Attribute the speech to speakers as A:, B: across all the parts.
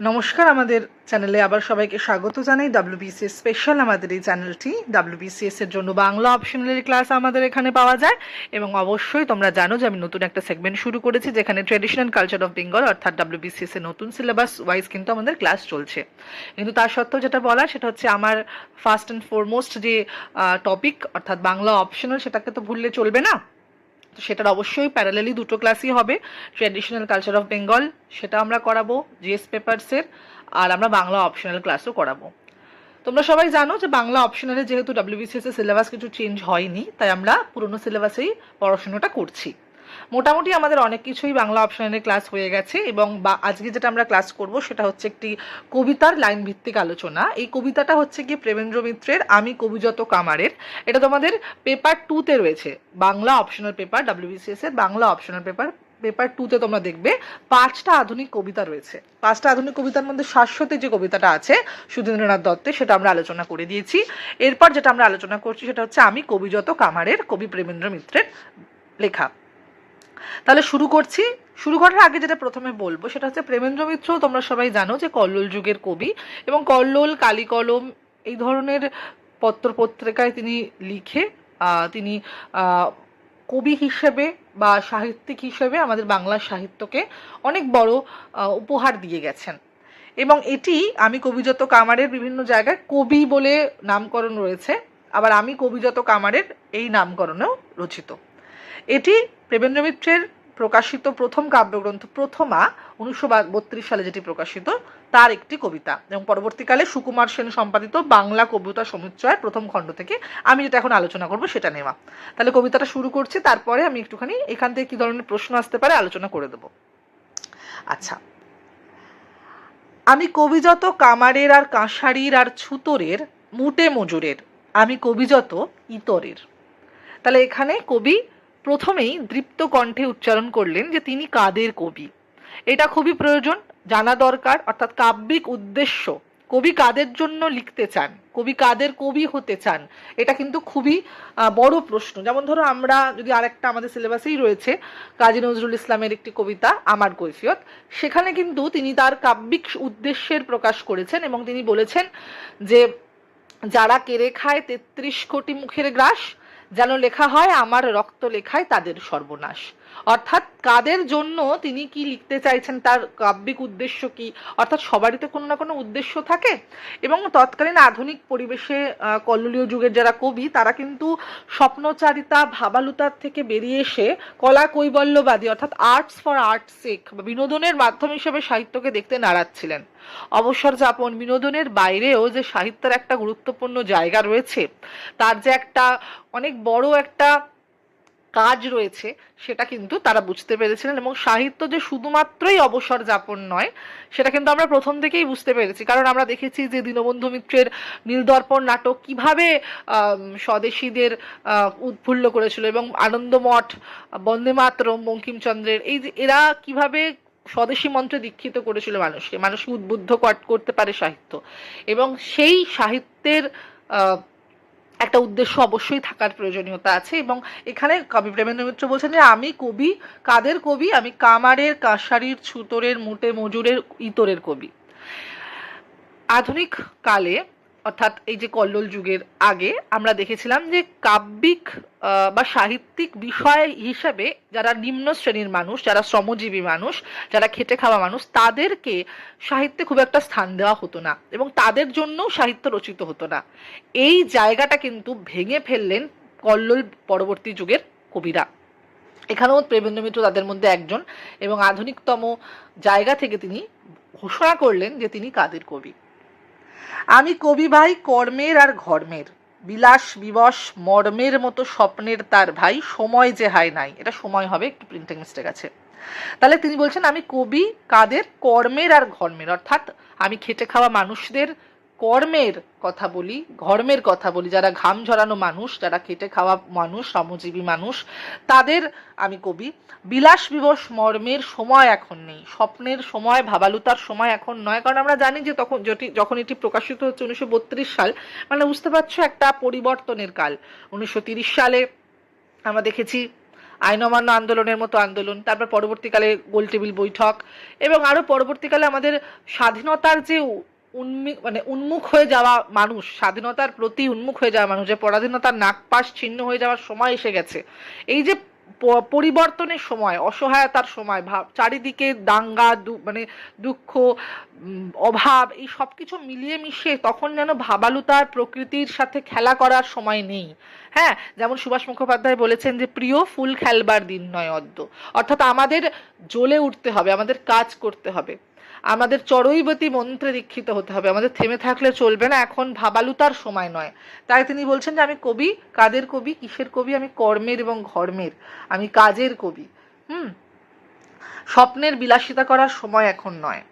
A: নমস্কার আমাদের চ্যানেলে আবার সবাইকে স্বাগত জানাই ডাব্লিউবিসিএস স্পেশাল আমাদের এই চ্যানেলটি। ডাব্লিউবিসিএস এর জন্য বাংলা অপশনাল ক্লাস আমাদের এখানে পাওয়া যায় এবং অবশ্যই তোমরা জানো যে আমি নতুন একটা সেগমেন্ট শুরু করেছি যেখানে ট্রেডিশনাল কালচার অফ বেঙ্গল অর্থাৎ ডাব্লিউবিসিএস এর নতুন সিলেবাস ওয়াইজ কিন্তু আমাদের ক্লাস চলছে। কিন্তু তার সত্ত্বেও যেটা বলার সেটা হচ্ছে আমার ফার্স্ট অ্যান্ড ফরমোস্ট যে টপিক অর্থাৎ বাংলা অপশনাল সেটাকে তো ভুললে চলবে না। তো সেটার অবশ্যই প্যারালেলি দুটো ক্লাসই হবে ট্র্যাডিশনাল কালচার অফ বেঙ্গল সেটা আমরা করাবো জিএস পেপার্সের আর আমরা বাংলা অপশনাল ক্লাসও করাবো। তোমরা সবাই জানো যে বাংলা অপশনালে যেহেতু ডাব্লিউবিসিএস এর সিলেবাস কিছু চেঞ্জ হয়নি, তাই আমরা পুরনো সিলেবাসেই পড়াশোনাটা করছি। মোটামুটি আমাদের অনেক কিছুই বাংলা অপশনালের ক্লাস হয়ে গেছে এবং বা আজকে যেটা আমরা ক্লাস করব সেটা হচ্ছে একটি কবিতার লাইন ভিত্তিক আলোচনা। এই কবিতাটা হচ্ছে কি প্রেমেন্দ্র মিত্রের আমি কবিযত কামারের। এটা তোমাদের পেপার টুতে রয়েছে। বাংলা অপশনাল পেপার ডাব্লিউবিসিএস এর বাংলা অপশনাল পেপার পেপার টুতে তোমরা দেখবে পাঁচটা আধুনিক কবিতা রয়েছে। পাঁচটা আধুনিক কবিতার মধ্যে শাশ্বতে যে কবিতাটা আছে, সুধীন্দ্রনাথ দত্তের, সেটা আমরা আলোচনা করে দিয়েছি। এরপর যেটা আমরা আলোচনা করছি সেটা হচ্ছে আমি কবিযত কামারের, কবি প্রেমেন্দ্র মিত্রের লেখা। তাহলে শুরু করছি। শুরু করার আগে যেটা প্রথমে বলব, সেটা হচ্ছে প্রেমেন্দ্র মিত্র, তোমরা সবাই জানো যে কল্লোল যুগের কবি এবং কল্লোল, কালিকলম এই ধরনের পত্র পত্রিকায় তিনি লিখে তিনি কবি হিসেবে বা সাহিত্যিক হিসেবে আমাদের বাংলা সাহিত্যকে অনেক বড় উপহার দিয়ে গেছেন। এবং এটি আমি কবিযত কামারের বিভিন্ন জায়গায় কবি বলে নামকরণ রয়েছে, আবার আমি কবিযত কামারের এই নামকরণেও রচিত। এটি প্রেমেন্দ্র মিত্রের প্রকাশিত প্রথম কাব্যগ্রন্থ, প্রথমা, উনিশশো বত্রিশ সালে যেটি প্রকাশিত, তার একটি কবিতা। এবং পরবর্তীকালে সুকুমার সেন সম্পাদিত বাংলা কবিতা সমুচ্চয়ের প্রথম খণ্ড থেকে আমি যেটা এখন আলোচনা করব সেটা নেওয়া। তাহলে কবিতাটা শুরু করছি, তারপরে আমি একটুখানি এখান থেকে কি ধরনের প্রশ্ন আসতে পারে আলোচনা করে দেব। আচ্ছা। আমি কবিযত কামারের আর কাঁসারির আর ছুতরের, মুটে মজুরের। আমি কবিযত ইতরের। তাহলে এখানে কবি প্রথমেই দৃপ্ত কণ্ঠে উচ্চারণ করলেন যে তিনি কাদের কবি। এটা খুবই প্রয়োজন, জানা দরকার, অর্থাৎ কাব্যিক উদ্দেশ্য। কবি কাদের জন্য লিখতে চান? কবি কাদের কবি হতে চান? এটা কিন্তু খুবই বড় প্রশ্ন। যেমন ধরো আমরা যদি আরেকটা আমাদের সিলেবাসেই রয়েছে, কাজী নজরুল ইসলামের একটি কবিতা, আমার কৈফিয়ত, সেখানে কিন্তু তিনি তার কাব্যিক উদ্দেশ্যের প্রকাশ করেছেন এবং তিনি বলেছেন যে, যারা কেড়ে খায় তেত্রিশ কোটি মুখের গ্রাস যেন লেখা হয় আমার রক্ত লেখায় তাদের সর্বনাশ। অর্থাৎ কাদের জন্য তিনি কি লিখতে চাইছেন, তার কাব্যিক উদ্দেশ্য কি? অর্থাৎ সবারই তো কোনো না কোনো উদ্দেশ্য থাকে। এবং তৎকালীন আধুনিক পরিবেশে কল্লোলীয় যুগের যারা কবি, তারা কিন্তু স্বপ্নচারিতা, ভাবালুতার থেকে বেরিয়ে এসে কলা কৈবল্যবাদী, অর্থাৎ আর্টস ফর আর্টস সেক বা বিনোদনের মাধ্যম হিসেবে সাহিত্যকে দেখতে নাড়াচ্ছিলেন অবসর যাপন, বিনোদনের বাইরেও যে সাহিত্যের একটা গুরুত্বপূর্ণ জায়গা রয়েছে, তার যে একটা অনেক বড় একটা কাজ রয়েছে, সেটা কিন্তু তারা বুঝতে পেরেছিলেন এবং সাহিত্য যে শুধুমাত্রই অবসর যাপন নয়, সেটা কিন্তু আমরা প্রথম থেকেই বুঝতে পেরেছি। কারণ আমরা দেখেছি যে দীনবন্ধু মিত্রের নীলদর্পণ নাটক কীভাবে স্বদেশীদের উৎফুল্ল করেছিল এবং আনন্দমঠ, বন্দে মাতরম, বঙ্কিমচন্দ্রের এই যে এরা কীভাবে স্বদেশী মন্ত্রে দীক্ষিত করেছিল মানুষকে মানুষকে উদ্বুদ্ধ করতে পারে সাহিত্য। এবং সেই সাহিত্যের একটা উদ্দেশ্য অবশ্যই থাকার প্রয়োজনীয়তা আছে এবং এখানে কবি প্রেমেন্দ্র মিত্র বলছেন যে আমি কবি, কাদের কবি? আমি কামারের, কাঁসারির, ছুতরের, মুটে মজুরের, ইতরের কবি। আধুনিক কালে অর্থাৎ এই যে কল্লোল যুগের আগে, আমরা দেখেছিলাম যে কাব্যিক বা সাহিত্যিক বিষয় হিসেবে যারা নিম্ন শ্রেণির মানুষ, যারা শ্রমজীবী মানুষ, যারা খেটে খাওয়া মানুষ, তাদেরকে সাহিত্যে খুব একটা স্থান দেওয়া হতো না এবং তাদের জন্য সাহিত্য রচিত হতো না। এই জায়গাটা কিন্তু ভেঙে ফেললেন কল্লোল পরবর্তী যুগের কবিরা। এখানেও প্রেমেন্দ্র মিত্র তাদের মধ্যে একজন এবং আধুনিকতম জায়গা থেকে তিনি ঘোষণা করলেন যে তিনি কাদের কবি। আমি কবি ভাই, কর্মের আর ঘর্মের। বিলাস, বিবশ, মর্মের মতো স্বপ্নের তার ভাই, সময় যে হায় নাই। এটা সময় হবে, একটু প্রিন্টিং মিস্টেক আছে। তাহলে তিনি বলছেন, আমি কবি, কাদের? কর্মের আর ঘর্মের। অর্থাৎ, আমি খেটে খাওয়া মানুষদের কর্মের কথা বলি ধর্মের কথা বলি, যারা ঘাম ঝরানো মানুষ, যারা খেটে খাওয়া মানুষ, শ্রমজীবী মানুষ, তাদের আমি কবি, বিলাস বিবশ মর্মের সময় এখন নেই, স্বপ্নের সময়, ভাবালুতার সময় এখন নয়, কারণ আমরা জানি যে তখন যখন এটি প্রকাশিত হচ্ছে উনিশশো বত্রিশ সাল মানে বুঝতে পারছ একটা পরিবর্তনের কাল। উনিশশো সালে আমরা দেখেছি আইন অমান্য আন্দোলনের মতো আন্দোলন, তারপর পরবর্তীকালে গোলটেবিল বৈঠক, এবং আরও পরবর্তীকালে আমাদের স্বাধীনতার যে উন্মি মানে উন্মুখ হয়ে যাওয়া মানুষ, স্বাধীনতার প্রতি উন্মুখ হয়ে যাওয়া মানুষ, যে পরাধীনতার নাকপাশ ছিন্ন হয়ে যাওয়ার সময় এসে গেছে। এই যে পরিবর্তনের সময়, অসহায়তার সময় ভাব চারিদিকে দাঙ্গা মানে দুঃখ অভাব, এই সব কিছু মিলিয়ে মিশিয়ে তখন যেন ভাবালুতার প্রকৃতির সাথে খেলা করার সময় নেই। হ্যাঁ যেমন সুভাষ মুখোপাধ্যায় বলেছেন যে, প্রিয় ফুল খেলবার দিন নয় অদ্য। অর্থাৎ আমাদের জ্বলে উঠতে হবে, আমাদের কাজ করতে হবে। আমাদের চড়ৈবতী মন্ত্রে দীক্ষিত হতে হবে। আমাদের থেমে থাকলে চলবে না, এখন ভাবালুতার সময় নয়। তাই তিনি বলছেন যে, আমি কবি, কাদের কবি, কিসের কবি? আমি কর্মের এবং ঘর্মের, আমি কাজের কবি। হুম? স্বপ্নের বিলাসিতা করার সময় এখন নয়।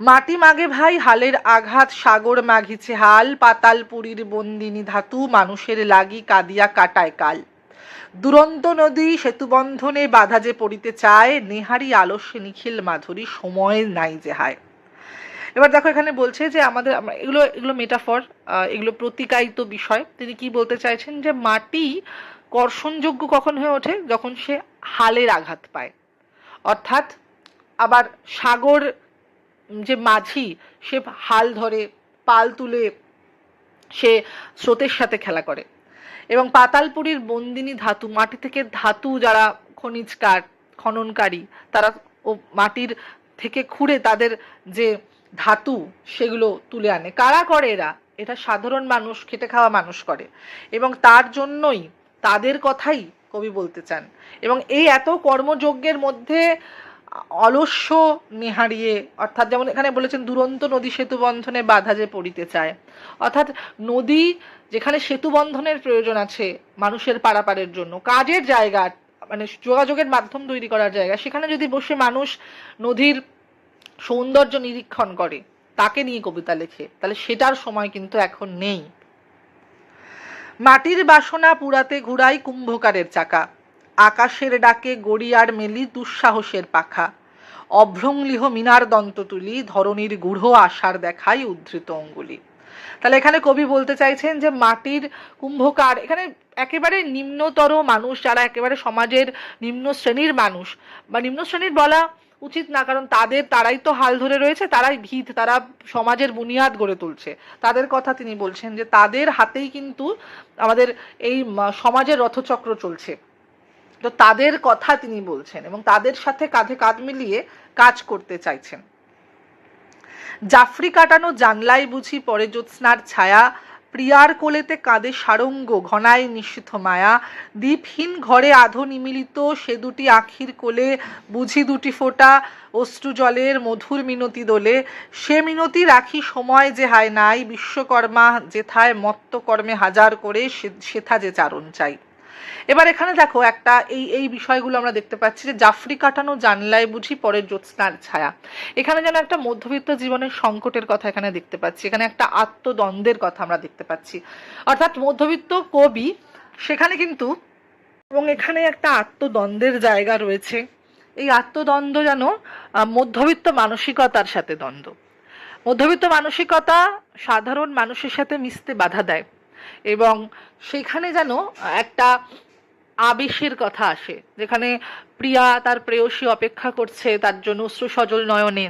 A: মাটি মাগে ভাই, হালের আঘাত, সাগর মাঘিছে হাল, পাতাল পুরীর বন্দিনী ধাতু, মানুষের লাগি কাদিয়া কাটায় কাল। দুরন্ত নদী সেতুবন্ধনে বাধা যে পড়িতে চায়, নেহারি আলস্যে নিখিল মাধুরী সময় নাই যে হায়। এবার দেখো এখানে বলছে যে আমাদের এগুলো এগুলো মেটাফর এগুলো প্রতিকায়িত বিষয়। তিনি কি বলতে চাইছেন যে মাটি কর্ষণযোগ্য কখন হয়ে ওঠে? যখন সে হালের আঘাত পায়। অর্থাৎ আবার সাগর যে মাঝি, সে হাল ধরে, পাল তুলে সে স্রোতের সাথে খেলা করে। এবং পাতালপুরীর বন্দিনী ধাতু, মাটি থেকে ধাতু যারা খনিজকার, খননকারী, তারা ও মাটির থেকে খুঁড়ে তাদের যে ধাতু, সেগুলো তুলে আনে। কারা করে এরা? এটা সাধারণ মানুষ, খেটে খাওয়া মানুষ করে। এবং তার জন্যই তাদের কথাই কবি বলতে চান। এবং এই এত কর্মযজ্ঞের মধ্যে অলস্য নেহারিয়ে, অর্থাৎ যেমন এখানে বলেছেন, দুরন্ত নদী সেতু বন্ধনে বাধা যে পড়িতে চায়, অর্থাৎ নদী যেখানে সেতু বন্ধনের প্রয়োজন আছে মানুষের পারাপারের জন্য। কাজের জায়গা মানে যোগাযোগের মাধ্যম তৈরি করার জায়গা, সেখানে যদি বসে মানুষ নদীর সৌন্দর্য নিরীক্ষণ করে, তাকে নিয়ে কবিতা লেখে, তাহলে সেটার সময় কিন্তু এখন নেই। মাটির বাসনা পুরাতে ঘুরাই কুম্ভকারের চাকা, আকাশের ডাকে গড়িয়ার মেলি দুঃসাহসের পাখা, অভ্রংলিহ মিনার দন্ত তুলি ধরনীর গূঢ় আশার দেখাই উদ্ধৃত অঙ্গুলি। তাহলে এখানে কবি বলতে চাইছেন যে মাটির কুম্ভকার, এখানে একেবারে নিম্নতর মানুষ, যারা একেবারে সমাজের নিম্ন শ্রেণির মানুষ, বা নিম্ন শ্রেণির বলা উচিত না, কারণ তাদের তারাই তো হাল ধরে রয়েছে, তারাই ভিত, তারা সমাজের বুনিয়াদ গড়ে তুলছে। তাদের কথা তিনি বলছেন যে তাদের হাতেই কিন্তু আমাদের এই সমাজের রথচক্র চলছে। তো তাদের কথা তিনি বলছেন এবং তাদের সাথে কাঁধে কাঁধ মিলিয়ে কাজ করতে চাইছেন। জাফরি কাটানো জানলাই বুঝি পরে জ্যোৎস্নার ছায়া। প্রিয়ার কোলেতে কাঁদে সারঙ্গ, ঘনায় নিষিদ্ধ মায়া। দীপহীন ঘরে আধো নিমিলিত, সে দুটি আখির কোলে বুঝি দুটি ফোঁটা। অশ্রু জলের মধুর মিনতি দোলে। সে মিনতি রাখি সময় যে হায় নাই, বিশ্বকর্মা যেথায় মত্ত কর্মে হাজার করে সেথা যে চারণ চাই। এবার এখানে দেখো একটা, এই এই বিষয়গুলো আমরা দেখতে পাচ্ছি যে জাফরি কাটানো জানলায় বুঝি পরের জ্যোৎস্নার ছায়া। এখানে যেন একটা মধ্যবিত্ত জীবনের সংকটের কথা এখানে দেখতে পাচ্ছি। এখানে একটা আত্মদ্বন্দ্বের কথা আমরা দেখতে পাচ্ছি। অর্থাৎ মধ্যবিত্ত কবি সেখানে কিন্তু, এবং এখানে একটা আত্মদ্বন্দ্বের জায়গা রয়েছে। এই আত্মদ্বন্দ্ব যেন মধ্যবিত্ত মানসিকতার সাথে দ্বন্দ্ব। মধ্যবিত্ত মানসিকতা সাধারণ মানুষের সাথে মিশতে বাধা দেয়। এবং সেখানে যেন একটা আবেশের কথা আসে, যেখানে প্রিয়া তার প্রেয়সী অপেক্ষা করছে তার জন্য অশ্রু সজল নয়নে।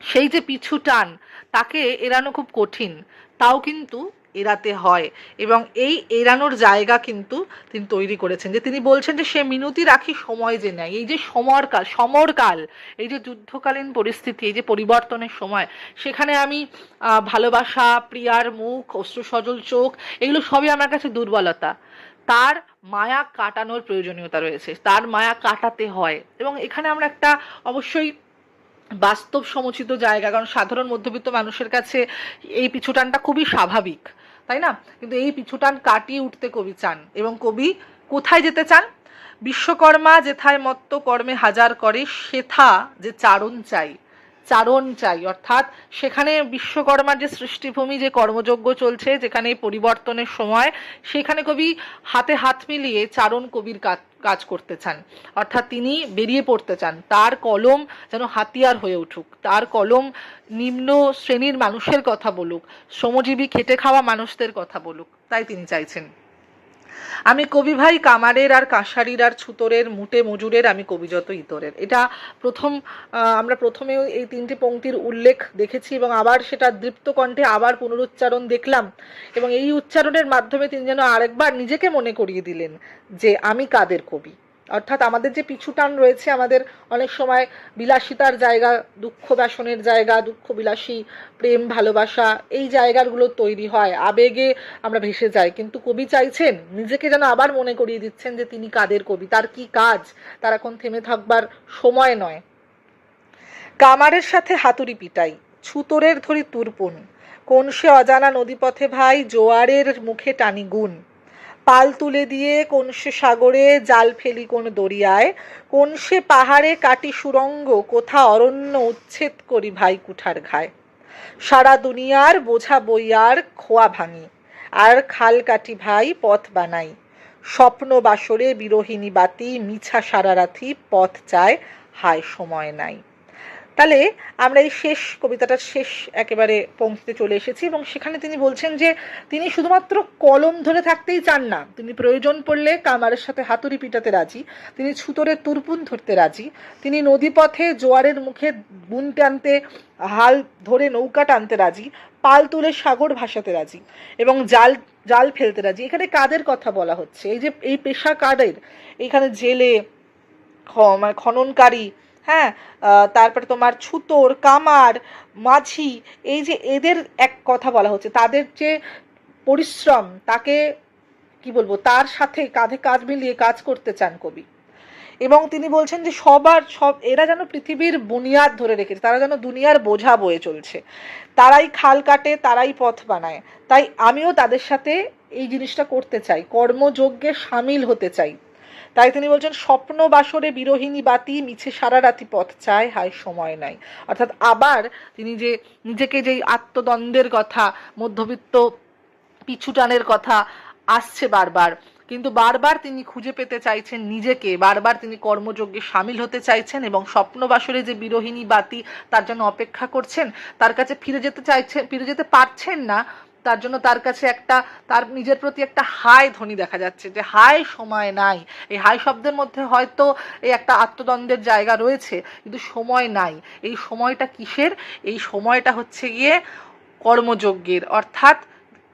A: সেই যে পিছু টান, তাকে এড়ানো খুব কঠিন, তাও কিন্তু এড়াতে হয়। এবং এই এড়ানোর জায়গা কিন্তু তিনি তৈরি করেছেন। যে তিনি বলছেন যে সে মিনতি রাখি সময় যে নেয়। এই যে সমরকাল সমরকাল এই যে যুদ্ধকালীন পরিস্থিতি, এই যে পরিবর্তনের সময়, সেখানে আমি ভালোবাসা, প্রিয়ার মুখ অশ্রু সজল চোখ, এগুলো সবই আমার কাছে দুর্বলতা। তার মায়া কাটানোর প্রয়োজনীয়তা রয়েছে। তার মায়া কাটাতে হয়। এবং এখানে আমরা একটা অবশ্যই বাস্তব সমুচিত জায়গা, কারণ সাধারণ মধ্যবিত্ত মানুষের কাছে এই পিছুটানটা খুবই স্বাভাবিক। তাই না? কিন্তু এই পিছুটান কাটিয়ে উঠতে কবি চান। এবং কবি কোথায় যেতে চান? বিশ্বকর্মা যেথায় মত্ত কর্মে হাজার করে, সেথা যে চারণ চাই। চারণ চাই, অর্থাৎ সেখানে বিশ্বকর্মার যে সৃষ্টিভূমি, যে কর্মযজ্ঞ চলছে, যেখানে পরিবর্তনের সময়, সেখানে কবি হাতে হাত মিলিয়ে চারণ কবির কাজ কাজ করতে চান। অর্থাৎ তিনি বেরিয়ে পড়তে চান। তার কলম যেন হাতিয়ার হয়ে উঠুক। তার কলম নিম্ন শ্রেণির মানুষের কথা বলুক। শ্রমজীবী খেটে খাওয়া মানুষদের কথা বলুক। তাই তিনি চাইছেন। আমি কবি ভাই কামারের আর কাঁসারির আর ছুতরের মুটে মজুরের, আমি কবিযত ইতরের। এটা প্রথম আমরা প্রথমেও এই তিনটি পংক্তির উল্লেখ দেখেছি এবং আবার সেটা দৃপ্ত কণ্ঠে আবার পুনরুচ্চারণ দেখলাম এবং এই উচ্চারণের মাধ্যমে তিনি যেন আরেকবার নিজেকে মনে করিয়ে দিলেন যে আমি কাদের কবি। অর্থাৎ আমাদের যে পিছুটান রয়েছে, আমাদের অনেক সময় বিলাসিতার জায়গা, দুঃখ ব্যাসনের জায়গা, দুঃখ বিলাসী, প্রেম, ভালোবাসা, এই জায়গাগুলো তৈরি হয়, আবেগে আমরা ভেসে যাই। কিন্তু কবি চাইছেন, নিজেকে যেন আবার মনে করিয়ে দিচ্ছেন যে তিনি কাদের কবি, তার কি কাজ? তার এখন থেমে থাকবার সময় নয়। কামারের সাথে হাতুড়ি পিটাই, ছুতরের ধরি তুরপুন, কোন সে অজানা নদীপথে ভাই, জোয়ারের মুখে টানি গুণ। পাল তুলে দিয়ে কোন সে সাগরে জাল ফেলি কোন দরিয়ায়, কোন সে পাহাড়ে কাটি সুরঙ্গ, কোথা অরণ্য উচ্ছেদ করি ভাই কুঠার ঘায়। সারা দুনিয়ার বোঝা বইয়ার খোয়া ভাঙি, আর খাল কাটি ভাই পথ বানাই। স্বপ্ন বাসরে বিরোহিনী বাতি, মিছা সারারাথি পথ চায়, হায় সময় নাই। তাহলে আমরা এই শেষ কবিতাটার শেষ একেবারে পংক্তিতে চলে এসেছি এবং সেখানে তিনি বলছেন যে তিনি শুধুমাত্র কলম ধরে থাকতেই চান না। তিনি প্রয়োজন পড়লে কামারের সাথে হাতুড়ি পিটাতে রাজি, তিনি ছুতরের তুরপুন ধরতে রাজি, তিনি নদীপথে জোয়ারের মুখে বুন টানতে, হাল ধরে নৌকা টানতে রাজি, পাল তুলে সাগর ভাসাতে রাজি এবং জাল জাল ফেলতে রাজি। এখানে কাদের কথা বলা হচ্ছে? এই যে, এই পেশা কাদের এখানে জেলে মানে খননকারী হ্যাঁ তারপরে তোমার ছুতোর, কামার, মাঝি, এই যে এদের এক কথা বলা হচ্ছে, তাদের যে পরিশ্রম, তাকে, কি বলব, তার সাথে কাঁধে কাঁধ মিলিয়ে কাজ করতে চান কবি। এবং তিনি বলছেন যে সবার, সব, এরা যেন পৃথিবীর বুনিয়াদ ধরে রেখেছে, তারা যেন দুনিয়ার বোঝা বয়ে চলছে। তারাই খাল কাটে, তারাই পথ বানায়। তাই আমিও তাদের সাথে এই জিনিসটা করতে চাই, কর্মযজ্ঞে সামিল হতে চাই। তাই তিনি বলছেন, স্বপ্ন বাসরে বিরোহিনী বাতি মিছে সারা রাতি পথ চায়, হায় সময় নাই। অর্থাৎ আবার তিনি যে নিজেকে যেই আত্মদ্বন্দ্বের কথা, মধ্যবিত্ত পিছুটানের কথা আসছে বারবার, কিন্তু বারবার তিনি খুঁজে পেতে চাইছেন নিজেকে, বারবার তিনি কর্মযজ্ঞে সামিল হতে চাইছেন এবং স্বপ্ন বাসরে যে বিরোহিনী বাতি তার জন্য অপেক্ষা করছেন, তার কাছে ফিরে যেতে চাইছেন ফিরে যেতে পারছেন না তার জন্য তার কাছে একটা, তার নিজের প্রতি একটা হাই ধ্বনি দেখা যাচ্ছে যে হাই সময় নাই। এই হাই শব্দের মধ্যে হয়তো এই একটা আত্মদ্বন্দ্বের জায়গা রয়েছে, কিন্তু সময় নাই। এই সময়টা কিসের? এই সময়টা হচ্ছে গিয়ে কর্মযজ্ঞের, অর্থাৎ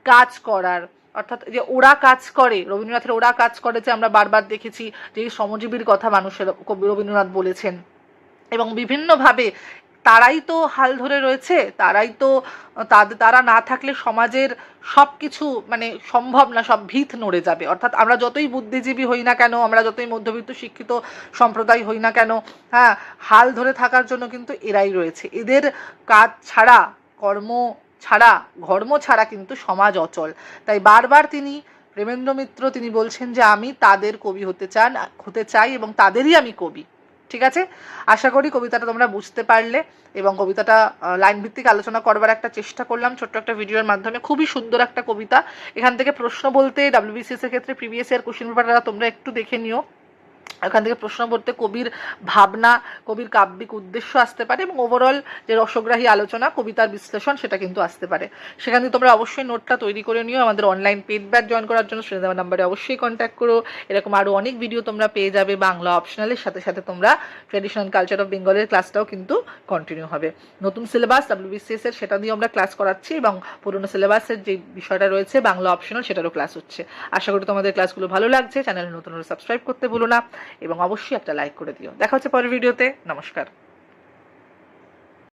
A: কাজ করার। অর্থাৎ যে ওরা কাজ করে, রবীন্দ্রনাথের ওরা কাজ করে যে আমরা বারবার দেখেছি যে এই শ্রমজীবীর কথা মানুষের, রবীন্দ্রনাথ বলেছেন। এবং বিভিন্নভাবে তারাই তো হাল ধরে রয়েছে, তারাই তো তারা না থাকলে সমাজের সব কিছু মানে সম্ভব না, সব ভিত নড়ে যাবে। অর্থাৎ আমরা যতই বুদ্ধিজীবী হই না কেন, আমরা যতই মধ্যবিত্ত, শিক্ষিত সম্প্রদায় হই না কেন হ্যাঁ হাল ধরে থাকার জন্য কিন্তু এরাই রয়েছে। এদের কাজ ছাড়া, কর্ম ছাড়া ধর্ম ছাড়া কিন্তু সমাজ অচল। তাই বারবার তিনি, প্রেমেন্দ্র মিত্র তিনি বলছেন যে, আমি তাদের কবি হতে চান, হতে চাই এবং তাদেরই আমি কবি। ঠিক আছে? আশা করি কবিতাটা তোমরা বুঝতে পারলে এবং কবিতাটা লাইন ভিত্তিক আলোচনা করবার একটা চেষ্টা করলাম। ছোট্ট একটা ভিডিওর মাধ্যমে খুবই সুন্দর একটা কবিতা। এখান থেকে প্রশ্ন বলতে ডাব্লিউবিসিএস এর ক্ষেত্রে প্রিভিয়াস ইয়ার কোশ্চেন পেপারটা তোমরা একটু দেখে নিও। এখান থেকে প্রশ্ন করতে কবির ভাবনা, কবির কাব্যিক উদ্দেশ্য আসতে পারে এবং ওভারঅল যে রসগ্রাহী আলোচনা, কবিতার বিশ্লেষণ সেটা কিন্তু আসতে পারে। সেখান থেকে তোমরা অবশ্যই নোটটা তৈরি করে নিও, আমাদের অনলাইন পেড ব্যাচ জয়েন করার জন্য শ্রেণি দেওয়ার নাম্বারে অবশ্যই কন্ট্যাক্ট করো। এরকম আরও অনেক ভিডিও তোমরা পেয়ে যাবে বাংলা অপশনালের সাথে সাথে তোমরা ট্রেডিশনাল কালচার অফ বেঙ্গলের ক্লাসটাও কিন্তু কন্টিনিউ হবে। নতুন সিলেবাস ডাব্লিউবিসিএস এর সেটা দিয়ে আমরা ক্লাস করাচ্ছি এবং পুরনো সিলেবাসের যে বিষয়টা রয়েছে বাংলা অপশনাল সেটারও ক্লাস হচ্ছে। আশা করি তোমাদের ক্লাসগুলো ভালো লাগছে। চ্যানেলে নতুন সাবস্ক্রাইব করতে ভুলো না। এবং অবশ্যই একটা লাইক করে দিও। দেখা হচ্ছে পরের ভিডিওতে নমস্কার।